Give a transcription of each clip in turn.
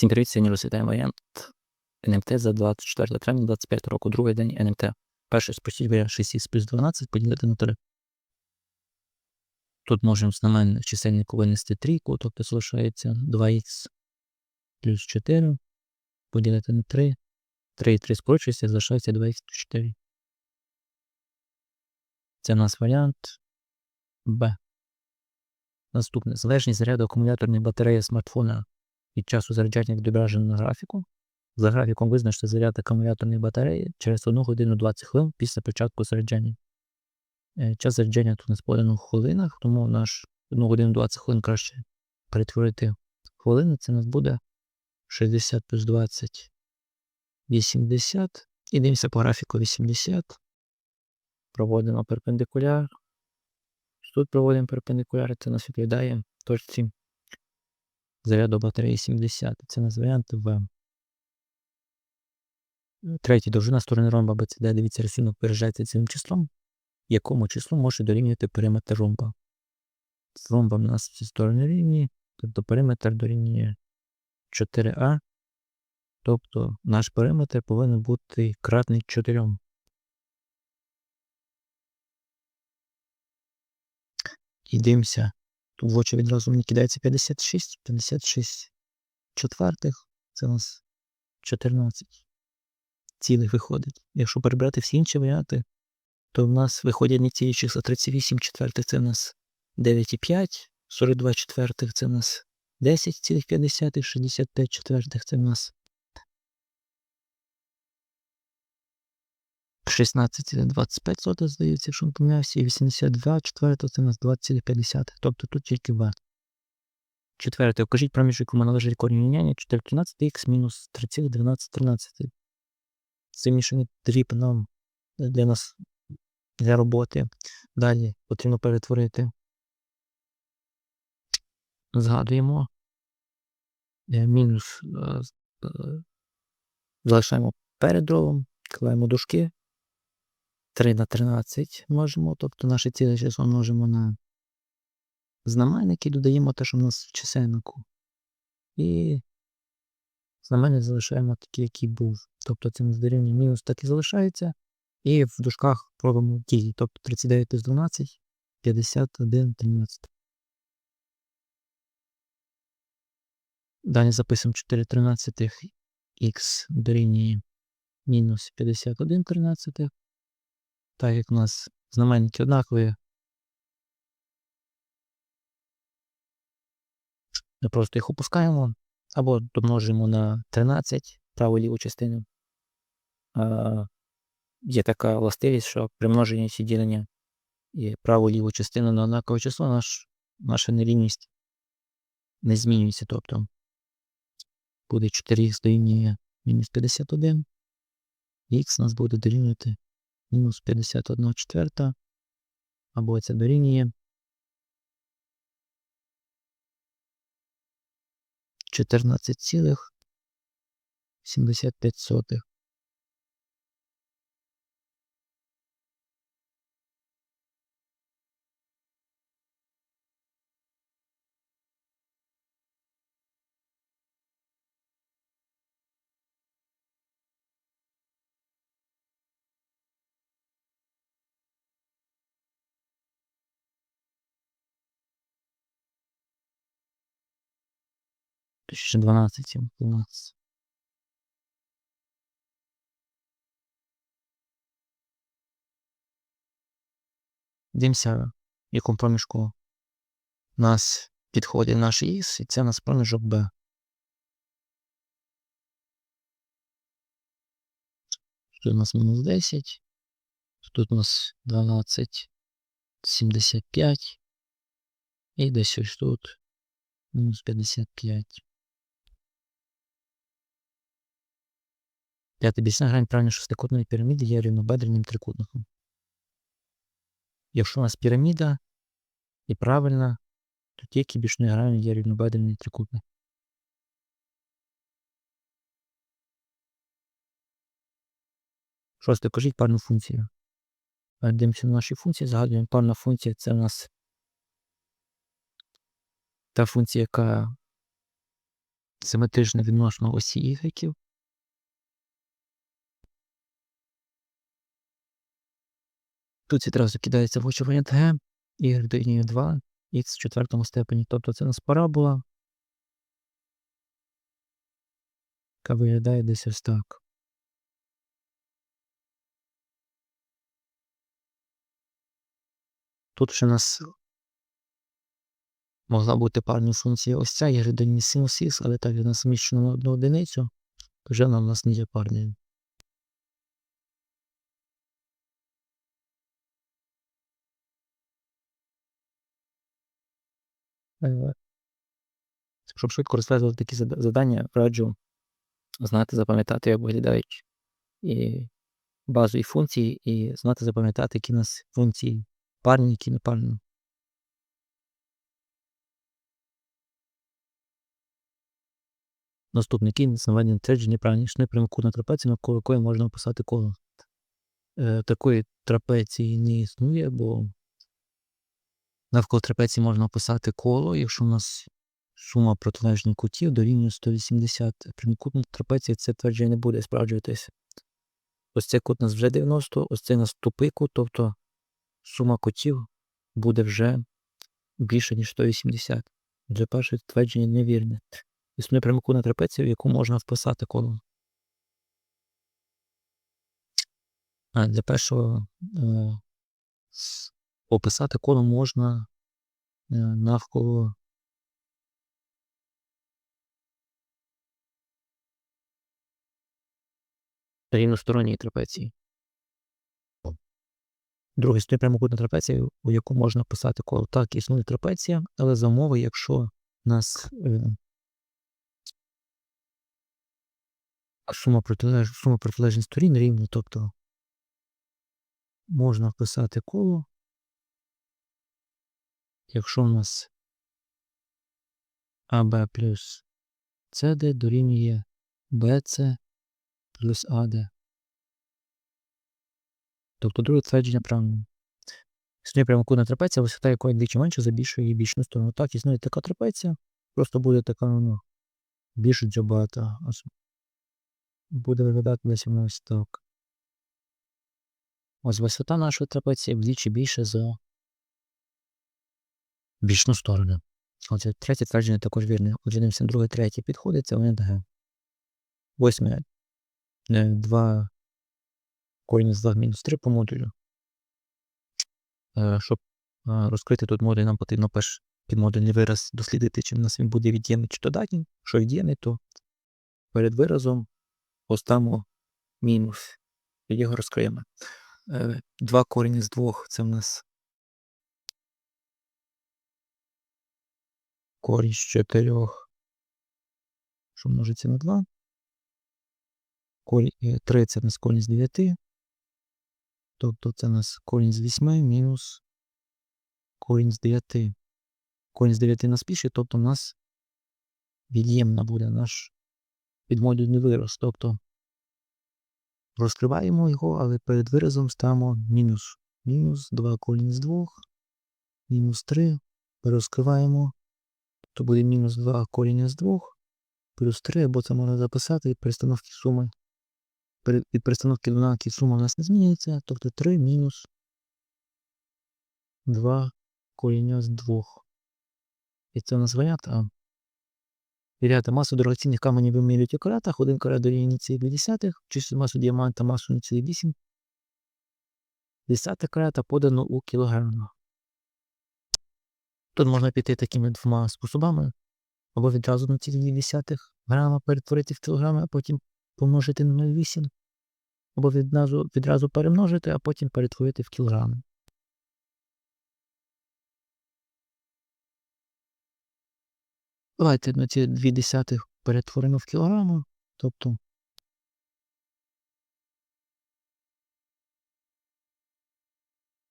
Всім привіт, сьогодні розглядаємо варіант НМТ за 24 травня 25 року, другий день НМТ. Перший спростіть варіант 6х плюс 12 поділити на 3. Тут можемо знаменник чисельнику винести трійку, тобто залишається 2х плюс 4 поділити на 3. 3 і 3 скорочується, залишається 2х плюс 4. Це у нас варіант Б. Наступне. Залежність заряду акумуляторної батареї смартфона від часу заряджання відображено на графіку. За графіком визначте заряд акумуляторної батареї через 1 годину 20 хвилин після початку заряджання. Е, Час заряджання тут не подано в хвилинах, тому наш 1 годину 20 хвилин краще перетворити в хвилини. Це у нас буде 60 плюс 20 80. І дивимося по графіку 80. Проводимо перпендикуляр. Тут проводимо перпендикуляр, це нас відповідає точці заряду батареї 70. Це нас варіант В. Третій довжина сторони ромба BCD. Дивіться, рисунок виражається цим числом, якому числу може дорівнювати периметр ромба. З ромбом у нас всі сторони рівні, тобто периметр дорівнює 4А. Тобто наш периметр повинен бути кратний 4. І дивимося. Тут в очі відразу мені кидається 56, 56 четвертих. Це у нас 14 цілих виходить. Якщо перебрати всі інші варіанти, то в нас виходять не цілі числа 38 четвертих, це в нас 9,5, 42 четвертих це в нас 10,5, 65 четвертих це в нас 16,25 сота, здається, якщо не помиляюся, і 82 четверто це у нас 20,50. Тобто тут тільки В. Четверте. Окажіть проміжок, якому належить корінь рівняння 413х мінус 3,1213. Це мішаний дріб нам для нас для роботи. Далі потрібно перетворити. Згадуємо. Е, мінус е, е, залишаємо перед дровом, клаємо дужки. 3 на 13 можемо, тобто наше ціле число множимо на знаменник і додаємо те, що в нас в чисельнику. І знаменник залишаємо такий, який був. Тобто це нас дорівнює мінус так і залишається. І в дужках пробуємо дії. Тобто 39 плюс 12, 51, 13. Далі записуємо 4 тринадцятих х дорівнює мінус 51 тринадцятих. Так як у нас знаменники однакові. Ми просто їх опускаємо або домножимо на 13 праву ліву частину. А, Є така властивість, що при множенні ці ділення і праву ліву частину на однакове число наш, наша нерівність не змінюється. Тобто буде 4х дорівнює мінус 51, х у нас буде дорівнювати мінус 51 четверта, або це дорівнює 14,75. Ще 12 у нас. Дивимося, в якому проміжку у нас підходить наш ІС, і це у нас проміжок Б. Тут у нас мінус 10. Тут у нас 12, 75. І десь ось тут мінус 55. П'ятий бічна грань правильно шестикутної піраміди є рівнобедреним трикутником. Якщо у нас піраміда і правильна, то тільки бічної грані є рівнобедрений трикутник. Шосте, кажіть парну функцію. Дивимося на наші функції, згадуємо парна функція це у нас та функція, яка симетричне відносно осі ігреків. Тут відразу кидається в варіант Г, y дорівнює 2, х в четвертому степені. Тобто це у нас парабола, яка виглядає десь ось так. Тут ще у нас могла бути парна функція ось ця, y дорівнює синус х, але так як у на одну одиницю, то вже вона у нас не є парною. Щоб швидко розв'язувати такі завдання, раджу знати, запам'ятати, як виглядають і базові функції, і знати, запам'ятати, які у нас функції парні, які не парні. Наступний кінець наведення твердження правильніше прямокутна трапеція, навколо якої можна описати коло. Е, такої трапеції не існує, бо навколо трапеції можна описати коло, якщо у нас сума протилежних кутів дорівнює 180. Прямокутна трапеція це твердження не буде справджуватися. Ось цей кут у нас вже 90, ось цей у нас тупий кут, тобто сума кутів буде вже більше, ніж 180. Для першого твердження невірне. Існує прямокутна трапеція, в яку можна вписати коло. А для першого е, описати коло можна е, навколо рівносторонньої трапеції. Друге, існує прямокутна трапеція, у яку можна вписати коло. Так, існує трапеція, але за умови, якщо нас е, сума протилеж... сума протилежних сторін рівна, тобто можна вписати коло, якщо у нас АБ плюс СД дорівнює БЦ плюс АД. Тобто друге твердження правильне. Існує прямокутна трапеція, висота якої двічі менше за більшу її бічну сторону. Так, існує така трапеція, просто буде така, ну, більше дзьобата. Буде виглядати десь вона ось так. Ось висота нашої трапеції вдвічі більше за бічну сторону. Отже, третє твердження також вірне. Отже, дивимося, друге, третє підходить, це вони Г. Восьме. 2 корінь з 2 мінус 3 по модулю. Е, Щоб е, розкрити тут модуль, нам потрібно перш підмодульний вираз дослідити, чи в нас він буде від'ємний чи додатній. Якщо від'ємний, то перед виразом поставимо мінус. І його розкриємо. 2 корінь з 2 це в нас корінь з 4, що множиться на 2. Корінь, 3 це в нас корінь з 9. Тобто це в нас корінь з 8 мінус корінь з 9. Корінь з 9 нас більше, тобто у нас від'ємна буде наш підмодульний вираз. Тобто розкриваємо його, але перед виразом ставимо мінус. Мінус 2 корінь з 2, мінус 3. Перерозкриваємо. То буде мінус 2 корінь з 2, плюс 3, або це можна записати від перестановки суми. Від перестановки до знаки сума у нас не змінюється, тобто 3 мінус 2 коріння з 2. І це у нас варіант А. Віряти масу дорогоцінних каменів вимірюють у каратах, один карат дорівнює 0,2, чисту масу діаманта масу 0,8. Десята карата подано у кілограмах. Тут можна піти такими двома способами. Або відразу на ці 0,2 грама перетворити в кілограми, а потім помножити на 0,8. Або відразу, відразу перемножити, а потім перетворити в кілограми. Давайте на ці 2 десятих перетворимо в кілограми. Тобто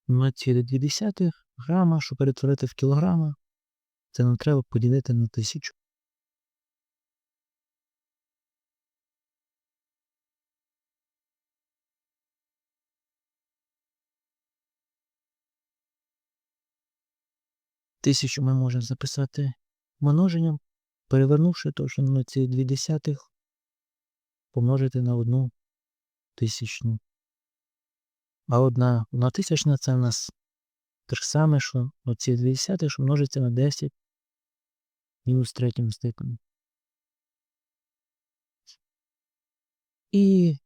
на ці 2 десятих грама, щоб перетворити в кілограми, це нам треба поділити на тисячу. Тисячу ми можемо записати множенням перевернувши то, що 0,2 помножити на одну тисячну. А одна одна тисячна це в нас те ж саме, що оці 20, що множиться на 10 мінус третьому степені. І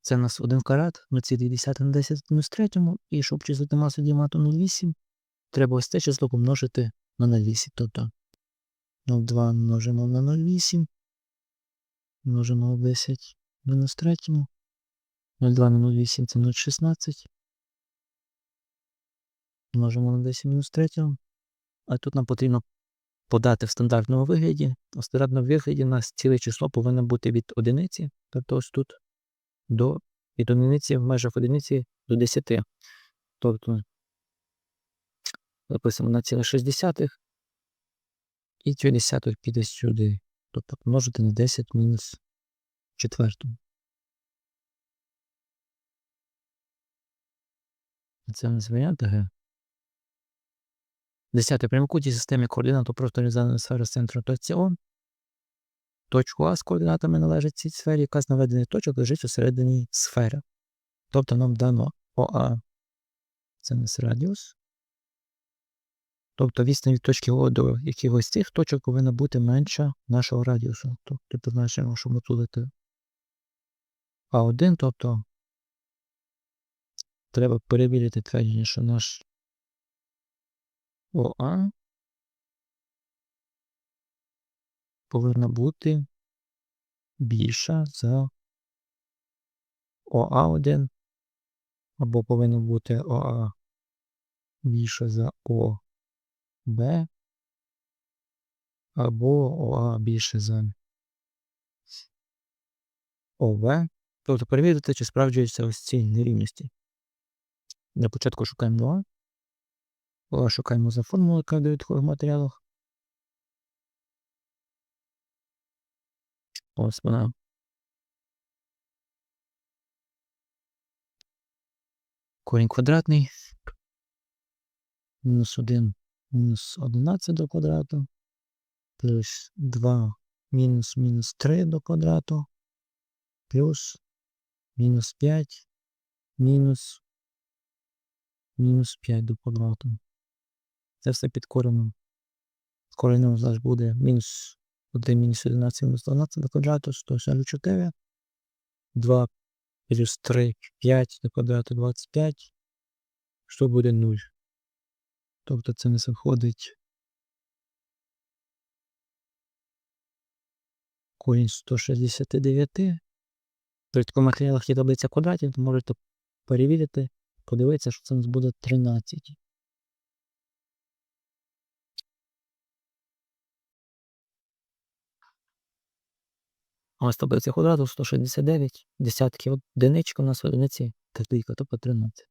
це у нас 1 квадрат, на ці 20 на 10 мінус третьому, і щоб числити масу діаманту 0,8, треба ось це число помножити на 0,8. Тобто 0,2 множимо на 0,8, множимо на 10 мінус третьому, 0,2 на 0,8 це 0,16. Множимо на 10 мінус третього. А тут нам потрібно подати в стандартному вигляді. У стандартному вигляді у нас ціле число повинно бути від одиниці, тобто ось тут до від одиниці в межах одиниці до 10. Тобто записуємо на ціле 60 і цю десяток піде сюди. Тобто помножити на 10 мінус четверту. Це у нас варіант Г. Десяте прямокутній системі координат просто різаної сфери з центру точці О. Точку А з координатами належить цій сфері, яка з наведених точок лежить усередині сфери. Тобто нам дано ОА це у нас радіус. Тобто відстань від точки О до якихось цих точок повинна бути менша нашого радіусу. Тобто позначимо, що ми тулити А1, тобто треба перевірити твердження, що наш ОА повинна бути більша за ОА1, або повинно бути ОА більше за ОБ, або ОА більше за ОВ. Тобто перевірити, чи справджуються ось ці нерівності. Для початку шукаємо 2. Шукаємо за в довідкових матеріалах. Ось вона. Корінь квадратний. Мінус 1 мінус 11 до квадрату. Плюс 2 мінус мінус 3 до квадрату. Плюс мінус 5 мінус мінус 5 до квадрату. Це все під коренем. З коренем нас буде мінус 1 мінус 11 мінус 12 до квадрату, 144. 2 плюс 3, 5 до квадрату 25. Що буде 0? Тобто це не виходить корінь 169. При такому матеріалах є таблиця квадратів, то можете перевірити, подивитися, що це у нас буде 13. Ось таблиця квадрату 169, десятки одиничка у нас в одиниці, трійка, тобто 13.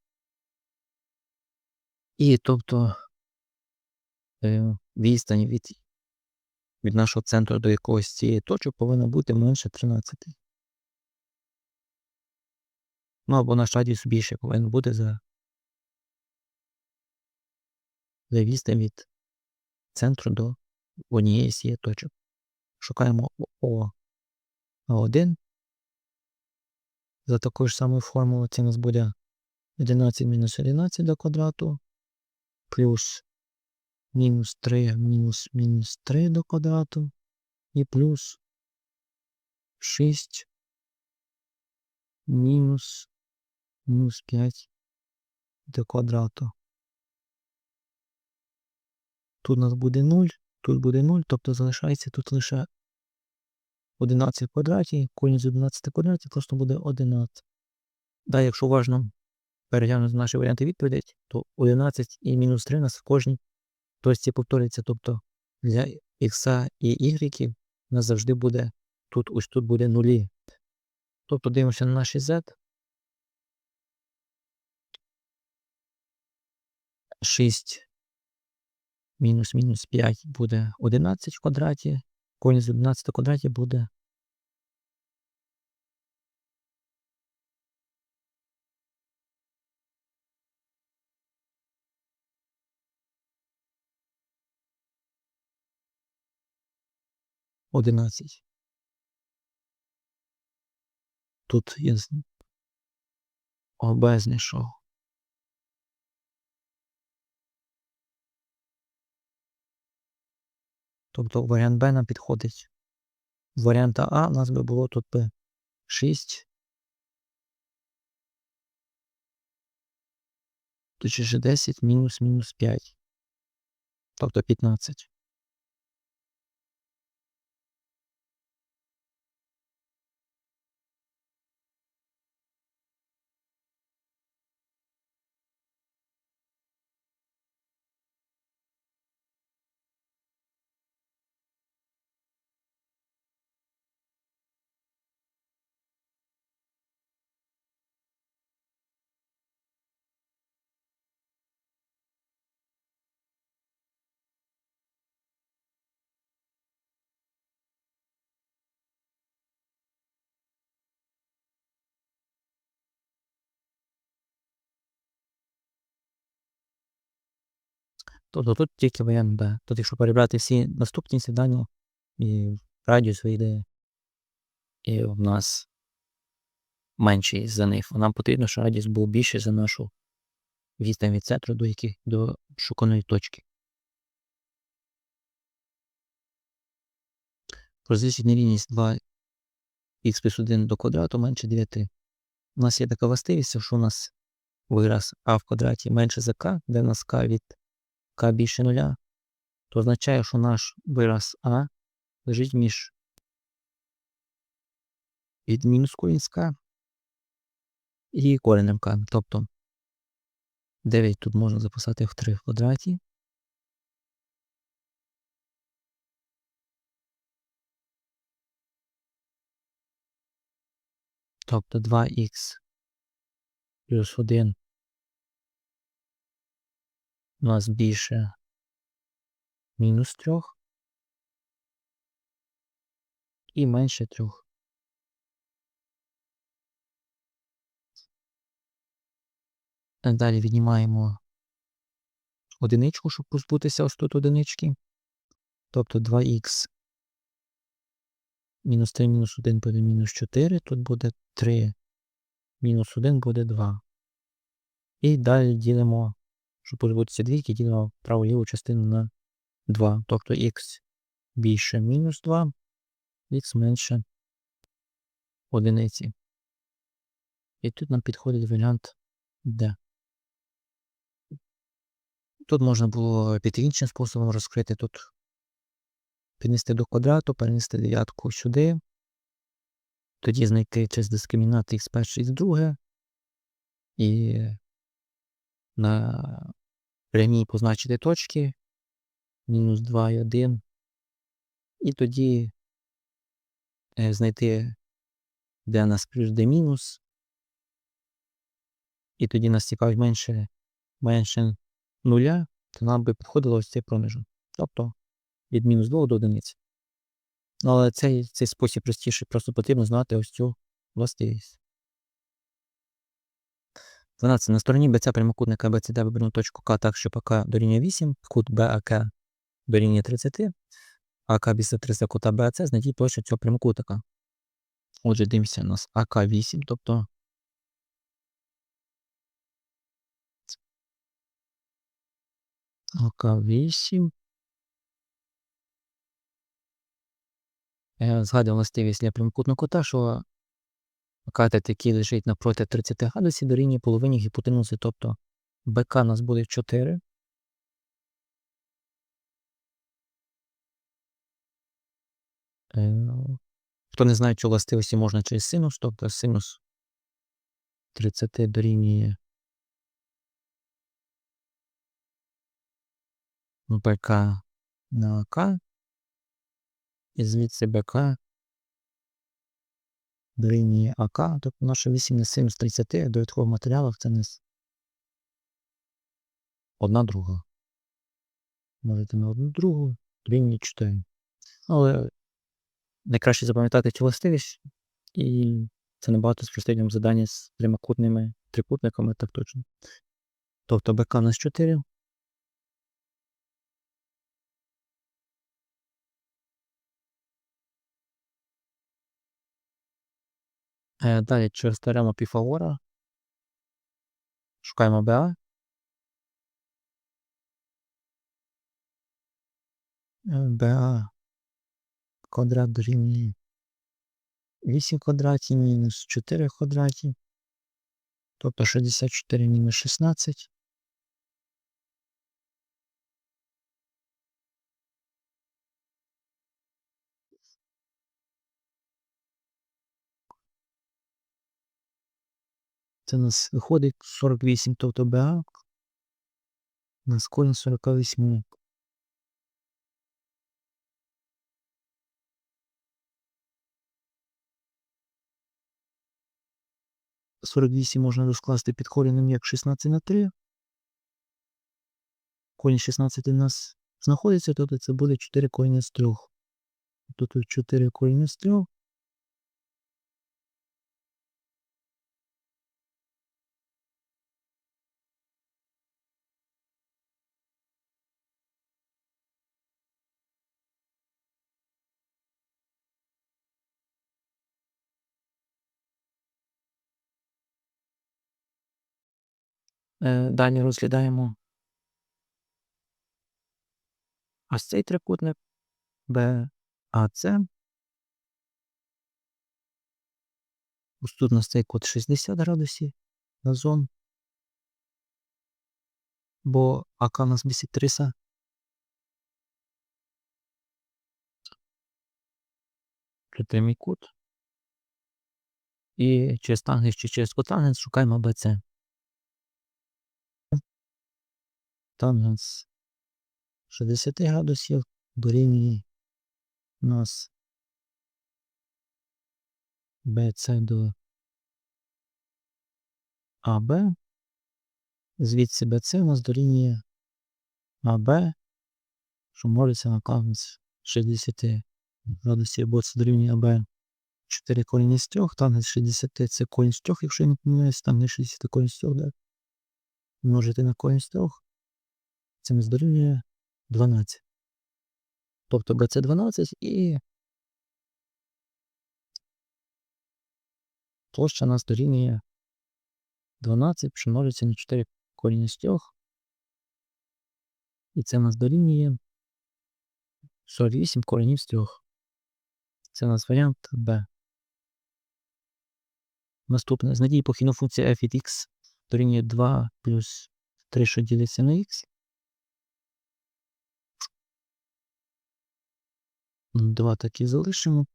І тобто е, відстань від від нашого центру до якогось цієї точки повинна бути менше 13. Ну або наш радіус більше повинен бути за, за відстань від центру до однієї з цієї точок. Шукаємо О. А1. За такою ж самою формулою це у нас буде 11 мінус 11 до квадрату, плюс мінус 3 мінус мінус 3 до квадрату і плюс 6 мінус мінус 5 до квадрату. Тут у нас буде 0, тут буде 0, тобто залишається тут лише 11 в квадраті, корінь з 11 квадратів просто буде 11. Далі, якщо уважно переглянути наші варіанти відповідей, то 11 і мінус 3 у нас в кожній точці повторюється. Тобто для х і у нас завжди буде тут ось тут буде нулі. Тобто дивимося на наші z. 6 мінус мінус 5 буде 11 в квадраті. Корінь з 11 квадраті буде 11. Тут я ОБ знайшов. Тобто варіант Б нам підходить. Варіанта А у нас би було тут би 6. Точніше 10 мінус мінус 5. Тобто 15. Тобто тут тільки варіант Б. Тут, якщо перебрати всі наступні завдання і радіус вийде, і в нас менший за них. Нам потрібно, щоб радіус був більший за нашу відстань від центру до яких до шуканої точки. Розвісить нерівність 2х плюс 1 до квадрату менше 9. У нас є така властивість, що у нас вираз а в квадраті менше за k, де в нас k від k більше нуля, то означає, що наш вираз а лежить між від мінус корінь з k і коренем k. Тобто 9 тут можна записати в 3 в квадраті. Тобто 2х плюс 1 у нас більше мінус 3 і менше 3. Далі віднімаємо одиничку, щоб позбутися ось тут одинички. Тобто 2х мінус 3 мінус 1 буде мінус 4, тут буде 3, мінус 1 буде 2. І далі ділимо, щоб позбутися двійки, ділимо праву ліву частину на 2. Тобто х більше мінус 2, х менше одиниці. І тут нам підходить варіант D. Тут можна було піти іншим способом розкрити тут. Піднести до квадрату, перенести дев'ятку сюди. Тоді знайти через дискримінант х перше х друге. І на прямій позначити точки. Мінус 2 і 1. І тоді е, знайти, де нас плюс, де мінус. І тоді нас цікавить менше, менше нуля, то нам би підходило ось цей проміжок. Тобто від мінус 2 до одиниці. Ну, але цей, цей спосіб простіший, просто потрібно знати ось цю властивість. 12. На стороні BC прямокутника BCD виберемо точку К так, що АК дорівнює 8, кут BAK дорівнює 30, АК біса 30 кута BAC, знайдіть площу цього прямокутника. Отже, дивимося, у нас АК 8, тобто АК 8. Е, Згадую властивість для прямокутного кута, що катет, який лежить напроти 30 градусів, дорівнює половині гіпотенузи, тобто БК у нас буде 4. Е, Хто не знає, що властивості можна через синус, тобто синус 30 дорівнює БК на АК. І звідси БК дорівнює АК, тобто наша 8 на синус 30 в довідкових матеріалах це не одна друга. Можете на одну другу, дорівнює 4. Але найкраще запам'ятати цю властивість, і це набагато спростить вам задання з прямокутними трикутниками, так точно. Тобто БК у нас 4, Далі через теорему Піфагора шукаємо БА. БА квадрат дорівнює 8 квадратів мінус 4 квадратів. квадраті. Тобто 64 мінус 16. Це у нас виходить 48, тобто БА. У нас корінь 48. Сорок вісім можна розкласти під коренем як 16 на 3. Корінь 16 у нас знаходиться, тобто це буде 4 коріння з 3. Тобто 4 коріння з 3. Далі розглядаємо ось цей трикутник БАЦ. Ось тут у нас цей кут 60 градусів разом. Бо АК у нас бісектриса. Притримий кут. І через тангенс чи через котангенс шукаємо БЦ. Тангенс 60 градусів дорівнює нас BC до АБ. Звідси BC у нас дорівнює АБ, що молиться на тангенс 60 градусів, бо це дорівнює АБ 4 корінь з 3, тангенс 60 це корінь з 3, якщо я не помиляюсь, не 60 корінь з 3, да? множити на корінь з 3. Це нас дорівнює 12. Тобто BC 12 і площа нас дорівнює 12, що на 4 корінь з 3. І це в нас дорівнює 48 коренів з 3. Це у нас варіант Б. Наступне. Знайдіть похідну функцію f від x дорівнює 2 плюс 3, що ділиться на x. 2 так і залишимо.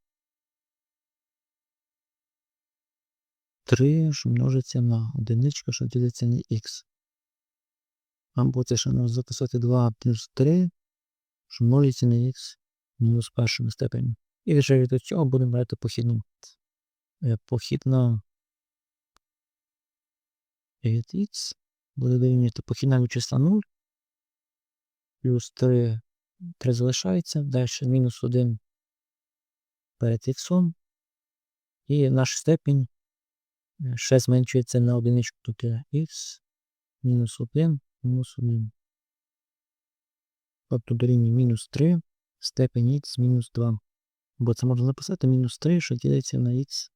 3, що множиться на одиничку, що ділиться на х. Або це ще можна записати 2 плюс 3, що множиться на х мінус першому степені. І вже від цього будемо брати похідну. Е, Похідна від х буде дорівнювати похідна від числа 0. Плюс 3, 3 залишається, далі мінус 1 перед х. І наш степінь е, ще зменшується на одиничку, тобто х мінус 1 мінус 1. Тобто дорівнює мінус 3 степень х мінус 2. Бо це можна записати мінус 3, що ділиться на х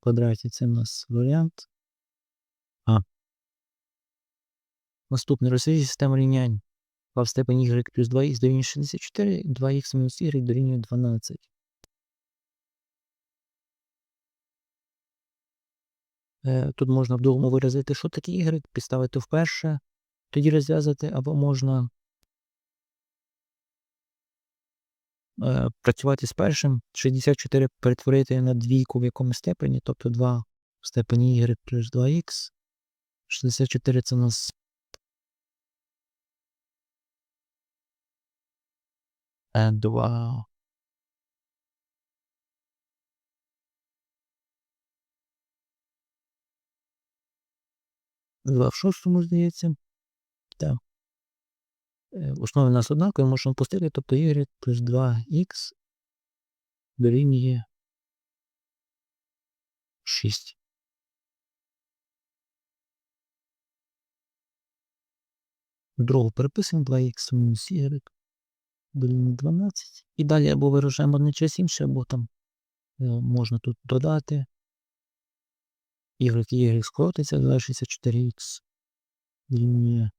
квадраті. Це в нас варіант. А. Наступний розв'язі система рівнянь. В степень y плюс 2х дорівнює 64, 2х мінус y дорівнює 12. Е, Тут можна в другому виразити, що таке y, підставити вперше, тоді розв'язати, або можна працювати з першим. 64 перетворити на двійку в якомусь степені, тобто 2 в степені y плюс 2х. 64 це у нас е, 2 2 в шостому, здається. Так. Е, Основи у нас однакові, можемо пустити, тобто y плюс 2х дорівнює 6. Другу переписуємо 2х мінус y дорівнює 12. І далі або виражаємо одне через інше, або там е, можна тут додати y y скоротиться, залишиться 4х дорівнює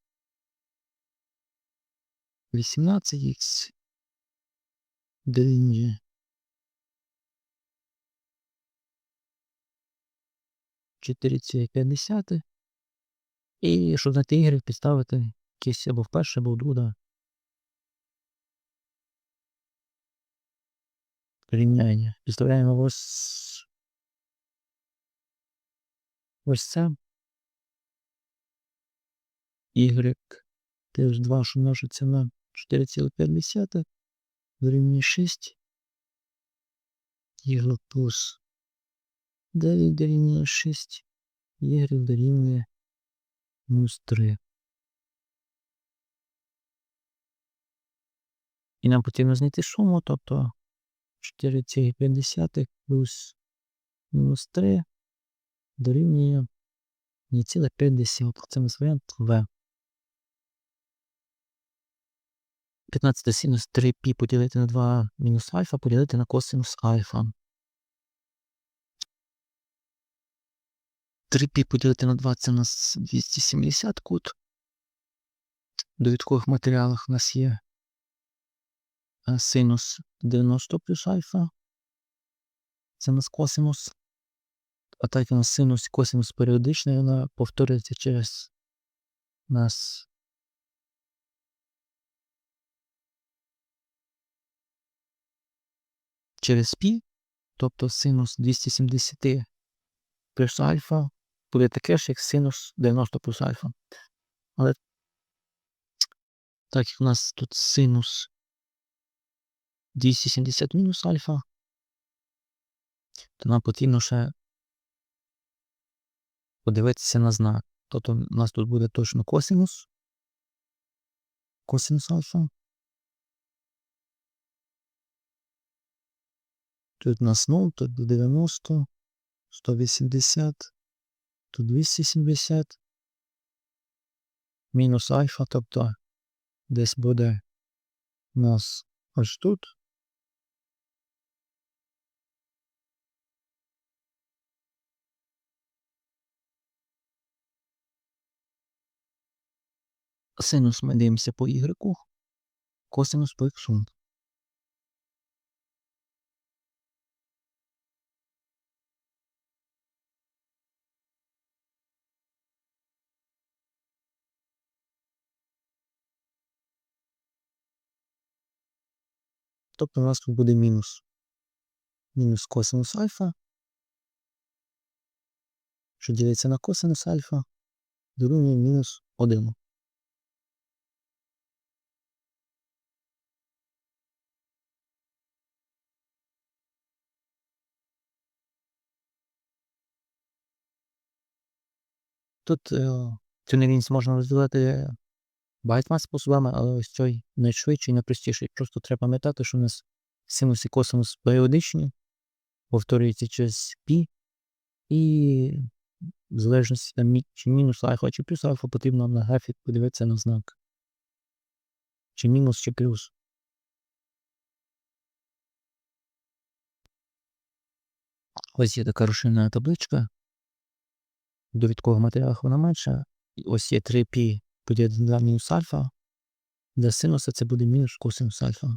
18х дорівнює 4,5. І щоб знайти y, підставити якесь або в перше, або в. Рівняння. Підставляємо ось ось це. Y теж 2, що на 4,5 дорівнює 6. Y плюс 9 дорівнює 6. Y дорівнює мінус 3. І нам потрібно знайти суму, тобто 4,5 плюс мінус 3 дорівнює 0,5. Це у нас варіант В. 15 синус 3π поділити на 2 мінус альфа поділити на косинус альфа. 3π поділити на 2 це у нас 270 кут. В довідкових матеріалах у нас є синус 90 плюс альфа. Це у нас косинус. А так у нас синус і косинус періодичний, вона повторюється через нас через π, тобто синус 270 плюс альфа буде таке ж, як синус 90 плюс альфа. Але так як у нас тут синус 270 мінус альфа, то нам потрібно ще подивитися на знак. Тобто у нас тут буде точно косинус. Косинус альфа. Тут у нас 0, тут 90, 180, тут 270. Мінус альфа, тобто десь буде у нас ось тут. Синус ми дивимося по y, косинус по x. Тобто у нас тут буде мінус. Мінус косинус альфа. Що ділиться на косинус альфа, дорівнює мінус 1. Тут е, цю нерівність можна розділити багатьма способами, але ось цей найшвидший найпростіший. Просто треба пам'ятати, що у нас синус і косинус періодичні, повторюється через π, і в залежності там чи мінус альфа, чи плюс альфа, потрібно на графік подивитися на знак. Чи мінус, чи плюс. Ось є така розширена табличка. Довідкових матеріалах вона менша. Ось є 3π поділити на мінус альфа. Для синуса це буде мінус косинус альфа.